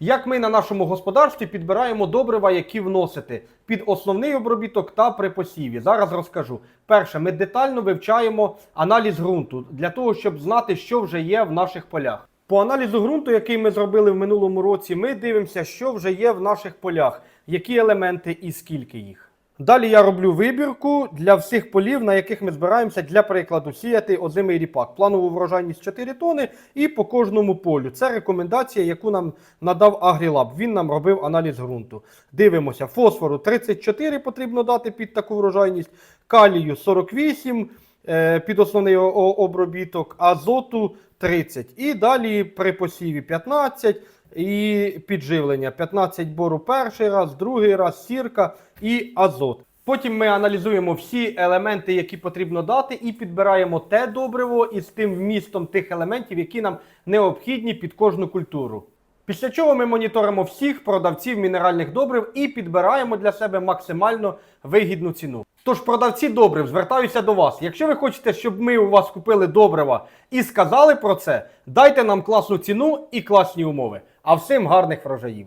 Як ми на нашому господарстві підбираємо добрива, які вносити під основний обробіток та при посіві. Зараз розкажу. Перше, ми детально вивчаємо аналіз ґрунту для того, щоб знати, що вже є в наших полях. По аналізу ґрунту, який ми зробили в минулому році, ми дивимося, що вже є в наших полях, які елементи і скільки їх. Далі я роблю вибірку для всіх полів, на яких ми збираємося для прикладу сіяти озимий ріпак. Планову врожайність 4 тони і по кожному полю. Це рекомендація, яку нам надав Агрілаб. Він нам робив аналіз ґрунту. Дивимося, фосфору 34 потрібно дати під таку врожайність, калію 48 е, під основний обробіток, азоту 30. І далі при посіві 15 і підживлення. 15 бору перший раз, другий раз сірка і азот. Потім ми аналізуємо всі елементи, які потрібно дати, і підбираємо те добриво із тим вмістом тих елементів, які нам необхідні під кожну культуру. Після чого ми моніторимо всіх продавців мінеральних добрив і підбираємо для себе максимально вигідну ціну. Тож, продавці добрив, звертаюся до вас. Якщо ви хочете, щоб ми у вас купили добрива і сказали про це, дайте нам класну ціну і класні умови. А всім гарних врожаїв!